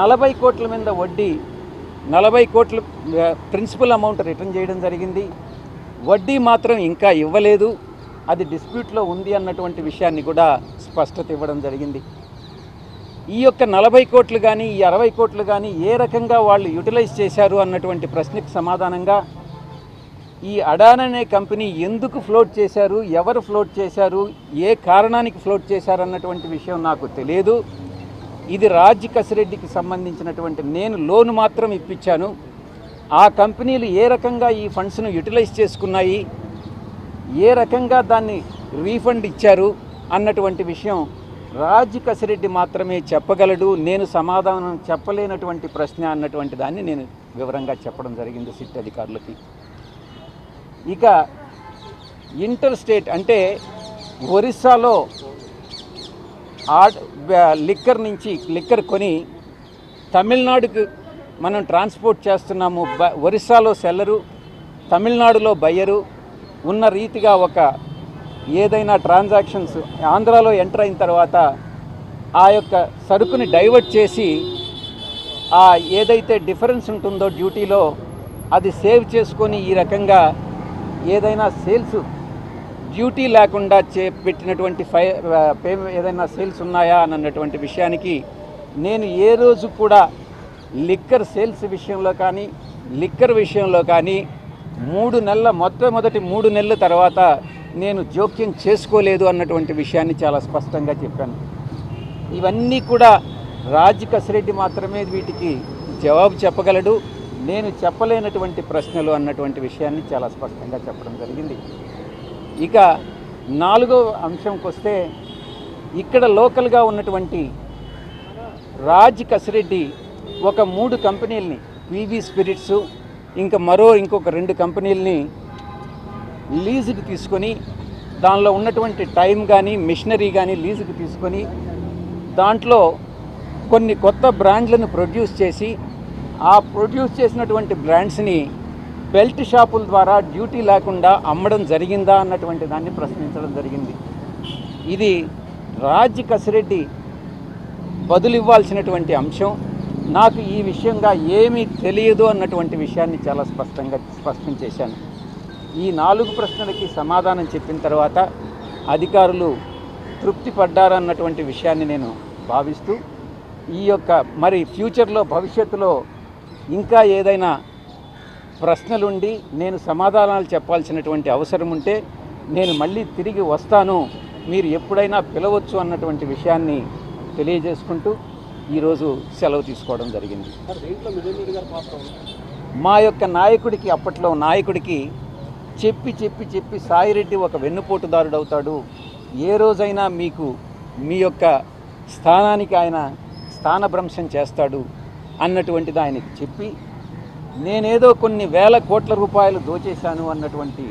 నలభై కోట్ల మీద వడ్డీ నలభై కోట్ల ప్రిన్సిపల్ అమౌంట్ రిటర్న్ చేయడం జరిగింది. వడ్డీ మాత్రం ఇంకా ఇవ్వలేదు. అది డిస్ప్యూట్లో ఉంది అన్నటువంటి విషయాన్ని కూడా స్పష్టత ఇవ్వడం జరిగింది. ఈ యొక్క నలభై కోట్లు కానీ ఈ అరవై కోట్లు కానీ ఏ రకంగా వాళ్ళు యూటిలైజ్ చేశారు అన్నటువంటి ప్రశ్నకు సమాధానంగా ఈ అడాన్ అనే కంపెనీ ఎందుకు ఫ్లోట్ చేశారు ఎవరు ఫ్లోట్ చేశారు ఏ కారణానికి ఫ్లోట్ చేశారు అన్నటువంటి విషయం నాకు తెలియదు. ఇది రాజ్ కసిరెడ్డికి సంబంధించినటువంటి నేను లోన్ మాత్రం ఇప్పించాను. ఆ కంపెనీలు ఏ రకంగా ఈ ఫండ్స్ను యూటిలైజ్ చేసుకున్నాయి ఏ రకంగా దాన్ని రీఫండ్ ఇచ్చారు అన్నటువంటి విషయం రాజ్ కసిరెడ్డి మాత్రమే చెప్పగలడు. నేను సమాధానం చెప్పలేనటువంటి ప్రశ్న అన్నటువంటి దాన్ని నేను వివరంగా చెప్పడం జరిగింది సిట్ అధికారులకి. ఇక ఇంటర్ స్టేట్ అంటే ఒరిస్సాలో లిక్కర్ నుంచి లిక్కర్ కొని తమిళనాడుకు మనం ట్రాన్స్పోర్ట్ చేస్తున్నాము. బ ఒరిస్సాలో సెల్లరు తమిళనాడులో బయ్యరు ఉన్న రీతిగా ఒక ఏదైనా ట్రాన్సాక్షన్స్ ఆంధ్రాలో ఎంటర్ అయిన తర్వాత ఆ యొక్క సరుకుని డైవర్ట్ చేసి ఆ ఏదైతే డిఫరెన్స్ ఉంటుందో డ్యూటీలో అది సేవ్ చేసుకొని ఈ రకంగా ఏదైనా సేల్స్ డ్యూటీ లేకుండా చే పెట్టినటువంటి ఫై పే ఏదైనా సేల్స్ ఉన్నాయా అన్నటువంటి విషయానికి నేను ఏ రోజు కూడా లిక్కర్ సేల్స్ విషయంలో కానీ లిక్కర్ విషయంలో కానీ మూడు నెలల మొట్టమొదటి మూడు నెలల తర్వాత నేను జోక్యం చేసుకోలేదు అన్నటువంటి విషయాన్ని చాలా స్పష్టంగా చెప్పాను. ఇవన్నీ కూడా రాజ్ కసిరెడ్డి మాత్రమే వీటికి జవాబు చెప్పగలడు. నేను చెప్పలేనటువంటి ప్రశ్నలు అన్నటువంటి విషయాన్ని చాలా స్పష్టంగా చెప్పడం జరిగింది. ఇక నాలుగో అంశంకి వస్తే ఇక్కడ లోకల్గా ఉన్నటువంటి రాజ్ కసిరెడ్డి ఒక మూడు కంపెనీలని పీవీ స్పిరిట్స్ ఇంకా మరో ఇంకొక రెండు కంపెనీలని లీజుకి తీసుకొని దానిలో ఉన్నటువంటి టైం కానీ మిషనరీ కానీ లీజుకి తీసుకొని దాంట్లో కొన్ని కొత్త బ్రాండ్లను ప్రొడ్యూస్ చేసి ఆ ప్రొడ్యూస్ చేసినటువంటి బ్రాండ్స్ని బెల్ట్ షాపుల ద్వారా డ్యూటీ లేకుండా అమ్మడం జరిగిందా అన్నటువంటి దాన్ని ప్రశ్నించడం జరిగింది. ఇది రాజ్ కసిరెడ్డి బదులివ్వాల్సినటువంటి అంశం. నాకు ఈ విషయంగా ఏమీ తెలియదు అన్నటువంటి విషయాన్ని చాలా స్పష్టంగా స్పష్టం చేశాను. ఈ నాలుగు ప్రశ్నలకి సమాధానం చెప్పిన తర్వాత అధికారులు తృప్తి పడ్డారన్నటువంటి విషయాన్ని నేను భావిస్తూ ఈ యొక్క మరి ఫ్యూచర్లో భవిష్యత్తులో ఇంకా ఏదైనా ప్రశ్నలుండి నేను సమాధానాలు చెప్పాల్సినటువంటి అవసరం ఉంటే నేను మళ్ళీ తిరిగి వస్తాను. మీరు ఎప్పుడైనా పిలవచ్చు అన్నటువంటి విషయాన్ని తెలియజేసుకుంటూ ఈరోజు సెలవు తీసుకోవడం జరిగింది. మా యొక్క నాయకుడికి అప్పట్లో నాయకుడికి చెప్పి చెప్పి చెప్పి సాయిరెడ్డి ఒక వెన్నుపోటుదారుడు అవుతాడు ఏ రోజైనా మీకు మీ యొక్క స్థానానికి ఆయన స్థానభ్రంశం చేస్తాడు అన్నటువంటిది ఆయనకి చెప్పి నేనేదో కొన్ని వేల కోట్ల రూపాయలు దోచేశాను అన్నటువంటి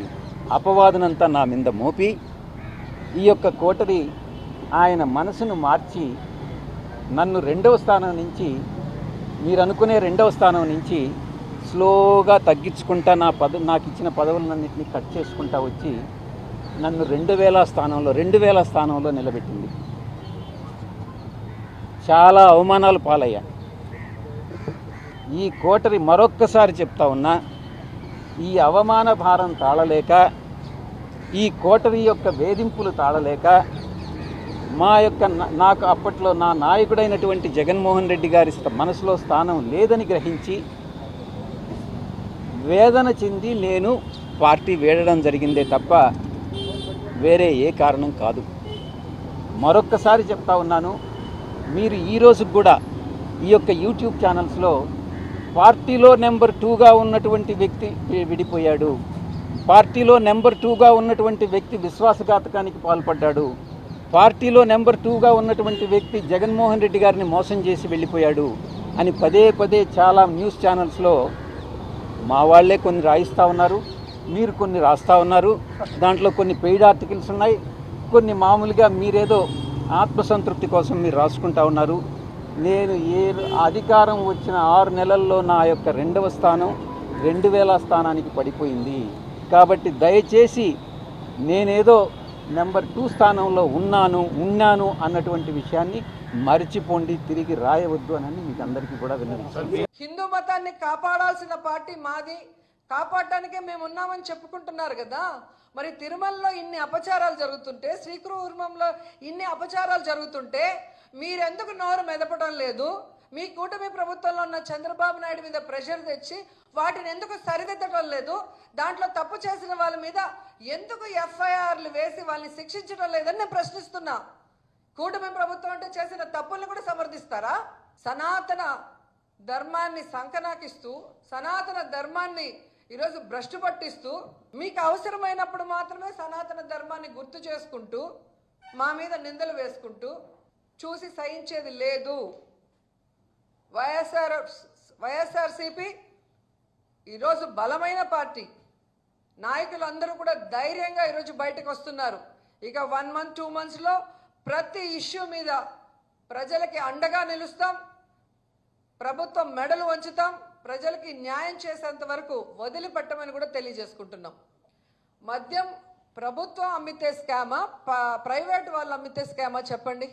అపవాదనంతా నా మీద మోపి ఈ యొక్క కోటరి ఆయన మనసును మార్చి నన్ను రెండవ స్థానం నుంచి మీరు అనుకునే రెండవ స్థానం నుంచి స్లోగా తగ్గించుకుంటా నా పద నాకు ఇచ్చిన పదవులన్నింటినీ కట్ చేసుకుంటా వచ్చి నన్ను రెండు వేల స్థానంలో రెండు వేల స్థానంలో నిలబెట్టింది. చాలా అవమానాలు పాలయ్యా. ఈ కోటరి మరొక్కసారి చెప్తా ఉన్నా ఈ అవమాన భారం తాళలేక ఈ కోటరి యొక్క వేధింపులు తాళలేక మా యొక్క నాకు అప్పట్లో నా నాయకుడైనటువంటి జగన్మోహన్ రెడ్డి గారి మనసులో స్థానం లేదని గ్రహించి వేదన చెంది నేను పార్టీ వేడడం జరిగిందే తప్ప వేరే ఏ కారణం కాదు. మరొక్కసారి చెప్తా ఉన్నాను మీరు ఈ రోజుకు కూడా ఈ యొక్క యూట్యూబ్ ఛానల్స్లో పార్టీలో నెంబర్ టూగా ఉన్నటువంటి వ్యక్తి విడిపోయాడు. పార్టీలో నెంబర్ టూగా ఉన్నటువంటి వ్యక్తి విశ్వాసఘాతకానికి పాల్పడ్డాడు. పార్టీలో నెంబర్ టూగా ఉన్నటువంటి వ్యక్తి జగన్మోహన్ రెడ్డి గారిని మోసం చేసి వెళ్ళిపోయాడు అని పదే పదే చాలా న్యూస్ ఛానల్స్లో మా వాళ్ళే కొన్ని రాయిస్తూ ఉన్నారు మీరు కొన్ని రాస్తూ ఉన్నారు. దాంట్లో కొన్ని పెయిడ్ ఆర్టికల్స్ ఉన్నాయి. కొన్ని మామూలుగా మీరేదో ఆత్మసంతృప్తి కోసం మీరు రాసుకుంటా ఉన్నారు. నేను ఏ అధికారం వచ్చిన ఆరు నెలల్లో నా యొక్క రెండవ స్థానం రెండు వేల స్థానానికి పడిపోయింది. కాబట్టి దయచేసి నేనేదో నెంబర్ టూ స్థానంలో ఉన్నాను ఉన్నాను అన్నటువంటి విషయాన్ని మరిచిపోండి తిరిగి రాయవద్దు అని మీకు అందరికీ కూడా విన్నవించాను. హిందూ మతాన్ని కాపాడాల్సిన పార్టీ మాది. కాపాడటానికే మేము ఉన్నామని చెప్పుకుంటున్నారు కదా. మరి తిరుమలలో ఇన్ని అపచారాలు జరుగుతుంటే శ్రీకృష్ణంలో ఇన్ని అపచారాలు జరుగుతుంటే మీరెందుకు నోరు మెదపడం లేదు? మీ కూటమి ప్రభుత్వంలో ఉన్న చంద్రబాబు నాయుడు మీద ప్రెషర్ తెచ్చి వాటిని ఎందుకు సరిదిద్దడం లేదు? దాంట్లో తప్పు చేసిన వాళ్ళ మీద ఎందుకు ఎఫ్ఐఆర్లు వేసి వాళ్ళని శిక్షించడం లేదని నేను ప్రశ్నిస్తున్నా. కూటమి ప్రభుత్వం అంటే చేసిన తప్పుల్ని కూడా సమర్థిస్తారా? సనాతన ధర్మాన్ని సంకనాకిస్తూ సనాతన ధర్మాన్ని ఈరోజు భ్రష్టు పట్టిస్తూ మీకు అవసరమైనప్పుడు మాత్రమే సనాతన ధర్మాన్ని గుర్తు చేసుకుంటూ మా మీద నిందలు వేసుకుంటూ చూసి సహించేది లేదు. వైఎస్ఆర్ వైఎస్ఆర్సిపి ఈరోజు బలమైన పార్టీ. నాయకులు అందరూ కూడా ధైర్యంగా ఈరోజు బయటకు వస్తున్నారు. ఇక వన్ మంత్ టూ మంత్స్లో ప్రతి ఇష్యూ మీద ప్రజలకి అండగా నిలుస్తాం. ప్రభుత్వం మెడలు వంచుతాం. ప్రజలకి న్యాయం చేసేంత వరకు వదిలిపెట్టమని కూడా తెలియజేసుకుంటున్నాం. మద్యం ప్రభుత్వం అమ్మితే స్కామా? ప్రైవేట్ వాళ్ళు అమ్మితే స్కామా చెప్పండి?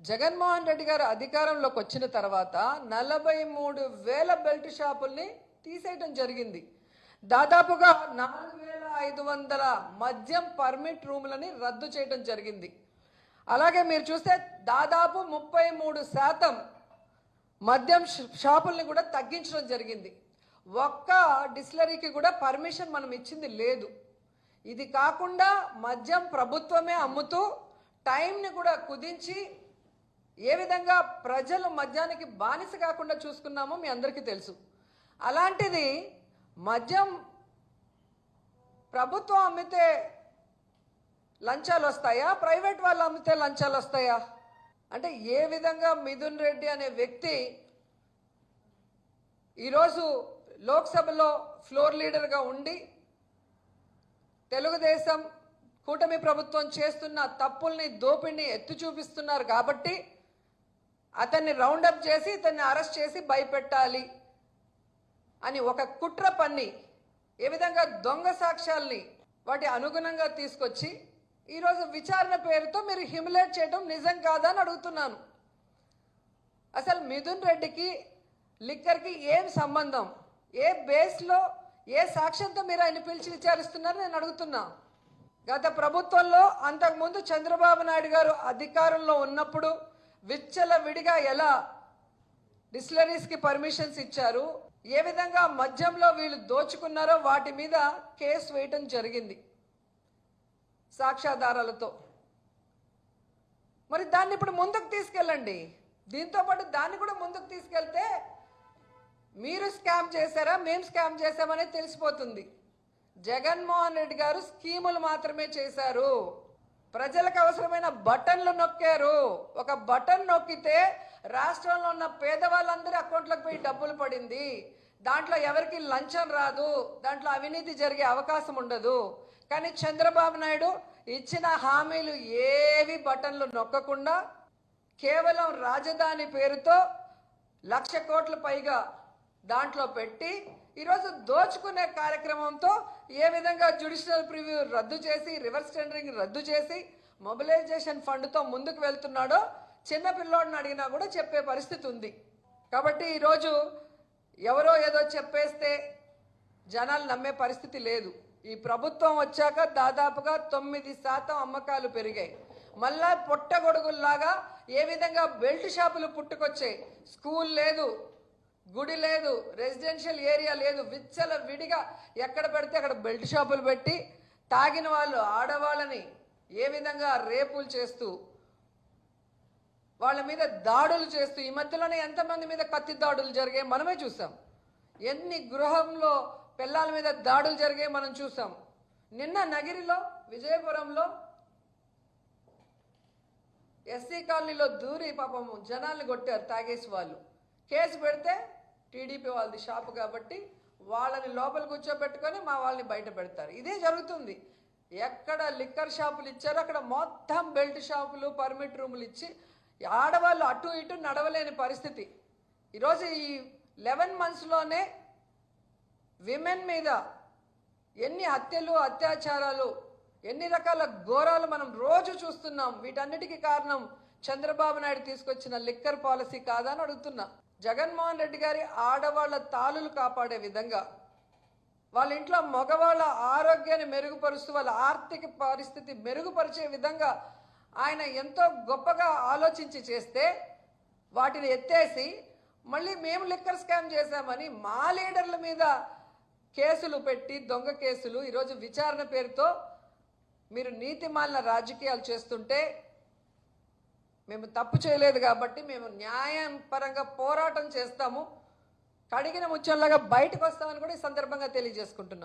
జగన్మోహన్ రెడ్డి గారు అధికారంలోకి వచ్చిన తర్వాత నలభై మూడు వేల బెల్ట్ షాపుల్ని తీసేయటం జరిగింది. దాదాపుగా నాలుగు వేల ఐదు వందల మద్యం పర్మిట్ రూములని రద్దు చేయడం జరిగింది. అలాగే మీరు చూస్తే దాదాపు ముప్పై మూడు శాతం మద్యం షాపుల్ని కూడా తగ్గించడం జరిగింది. ఒక్క డిస్లరీకి కూడా పర్మిషన్ మనం ఇచ్చింది లేదు. ఇది కాకుండా మద్యం ప్రభుత్వమే అమ్ముతూ టైంని కూడా కుదించి ఏ విధంగా ప్రజలు మద్యానికి బానిస కాకుండా చూసుకున్నామో మీ అందరికీ తెలుసు. అలాంటిది మద్యం ప్రభుత్వం అమ్మితే లంచాలు వస్తాయా? ప్రైవేట్ వాళ్ళు అమ్మితే లంచాలు వస్తాయా? అంటే ఏ విధంగా మిథున్ రెడ్డి అనే వ్యక్తి ఈరోజు లోక్సభలో ఫ్లోర్ లీడర్గా ఉండి తెలుగుదేశం కూటమి ప్రభుత్వం చేస్తున్న తప్పుల్ని దోపిడిని ఎత్తి చూపిస్తున్నారు కాబట్టి అతన్ని రౌండప్ చేసి ఇతన్ని అరెస్ట్ చేసి భయపెట్టాలి అని ఒక కుట్ర పన్ని ఏ విధంగా దొంగ సాక్ష్యాల్ని వాటి అనుగుణంగా తీసుకొచ్చి ఈరోజు విచారణ పేరుతో మీరు హ్యూమిలేట్ చేయడం నిజం కాదా అని అడుగుతున్నాను. అసలు మిథున్ రెడ్డికి లిక్కర్కి ఏం సంబంధం? ఏ బేస్లో ఏ సాక్ష్యంతో మీరు ఆయన పిలిచి విచారిస్తున్నారు నేను అడుగుతున్నా. గత ప్రభుత్వంలో అంతకుముందు చంద్రబాబు నాయుడు గారు అధికారంలో ఉన్నప్పుడు విడిగా ఎలా డిస్టిలరీస్కి పర్మిషన్స్ ఇచ్చారు? ఏ విధంగా మద్యంలో వీళ్ళు దోచుకున్నారో వాటి మీద కేసు వేయటం జరిగింది సాక్ష్యాధారాలతో. మరి దాన్ని ఇప్పుడు ముందుకు తీసుకెళ్ళండి. దీంతో పాటు దాన్ని కూడా ముందుకు తీసుకెళ్తే మీరు స్కామ్ చేశారా మేము స్కామ్ చేశామనే తెలిసిపోతుంది. జగన్మోహన్ రెడ్డి గారు స్కీములు మాత్రమే చేశారు. ప్రజలకు అవసరమైన బటన్లు నొక్కారు. ఒక బటన్ నొక్కితే రాష్ట్రంలో ఉన్న పేదవాళ్ళందరి అకౌంట్లకు పోయి డబ్బులు పడింది. దాంట్లో ఎవరికి లంచం రాదు. దాంట్లో అవినీతి జరిగే అవకాశం ఉండదు. కానీ చంద్రబాబు నాయుడు ఇచ్చిన హామీలు ఏవి బటన్లు నొక్కకుండా కేవలం రాజధాని పేరుతో లక్ష కోట్ల పైగా దాంట్లో పెట్టి ఈరోజు దోచుకునే కార్యక్రమంతో ఏ విధంగా జ్యుడిషియల్ ప్రివ్యూ రద్దు చేసి రివర్స్ టెండరింగ్ రద్దు చేసి మొబిలైజేషన్ ఫండ్తో ముందుకు వెళ్తున్నాడో చిన్న పిల్లోడిని అడిగినా కూడా చెప్పే పరిస్థితి ఉంది. కాబట్టి ఈరోజు ఎవరో ఏదో చెప్పేస్తే జనాలు నమ్మే పరిస్థితి లేదు. ఈ ప్రభుత్వం వచ్చాక దాదాపుగా తొమ్మిది శాతం అమ్మకాలు పెరిగాయి. మళ్ళా పొట్టగొడుగుల్లాగా ఏ విధంగా బెల్ట్ షాపులు పుట్టుకొచ్చాయి. స్కూల్ లేదు గుడి లేదు రెసిడెన్షియల్ ఏరియా లేదు విచ్చల విడిగా ఎక్కడ పెడితే అక్కడ బెల్ట్ షాపులు పెట్టి తాగిన వాళ్ళు ఆడవాళ్ళని ఏ విధంగా రేపులు చేస్తూ వాళ్ళ మీద దాడులు చేస్తూ ఈ మధ్యలోనే ఎంతమంది మీద కత్తి దాడులు జరిగాయి మనమే చూసాం. ఎన్ని గృహంలో పిల్లల మీద దాడులు జరిగాయి మనం చూసాం. నిన్న నగిరిలో విజయపురంలో ఎస్సీ కాలనీలో దూరి పాపము జనాల్ని కొట్టారు తాగేసి వాళ్ళు. కేసు పెడితే టీడీపీ వాళ్ళది షాపు కాబట్టి వాళ్ళని లోపల కూర్చోబెట్టుకొని మా వాళ్ళని బయట పెడతారు. ఇదే జరుగుతుంది. ఎక్కడ లిక్కర్ షాపులు ఇచ్చారో అక్కడ మొత్తం బెల్ట్ షాపులు పర్మిట్ రూములు ఇచ్చి ఆడవాళ్ళు అటు ఇటు నడవలేని పరిస్థితి. ఈరోజు ఈ లెవెన్ మంత్స్లోనే విమెన్ మీద ఎన్ని హత్యలు అత్యాచారాలు ఎన్ని రకాల ఘోరాలు మనం రోజు చూస్తున్నాం. వీటన్నిటికీ కారణం చంద్రబాబు నాయుడు తీసుకొచ్చిన లిక్కర్ పాలసీ కాదా అని అడుగుతున్నా. జగన్మోహన్ రెడ్డి గారి ఆడవాళ్ళ తాళులు కాపాడే విధంగా వాళ్ళ ఇంట్లో మగవాళ్ళ ఆరోగ్యాన్ని మెరుగుపరుస్తూ వాళ్ళ ఆర్థిక పరిస్థితి మెరుగుపరిచే విధంగా ఆయన ఎంతో గొప్పగా ఆలోచించి చేస్తే వాటిని ఎత్తేసి మళ్ళీ మేము లిక్కర్ స్కామ్ చేశామని మా లీడర్ల మీద కేసులు పెట్టి దొంగ కేసులు ఈరోజు విచారణ పేరుతో మీరు నీతిమాలిన రాజకీయాలు చేస్తుంటే మేము తప్పు చేయలేదు కాబట్టి మేము న్యాయం పరంగా పోరాటం చేస్తాము. కడిగిన ముచ్చల్లాగా బయటకు వస్తామని కూడా ఈ సందర్భంగా తెలియజేసుకుంటున్నాం.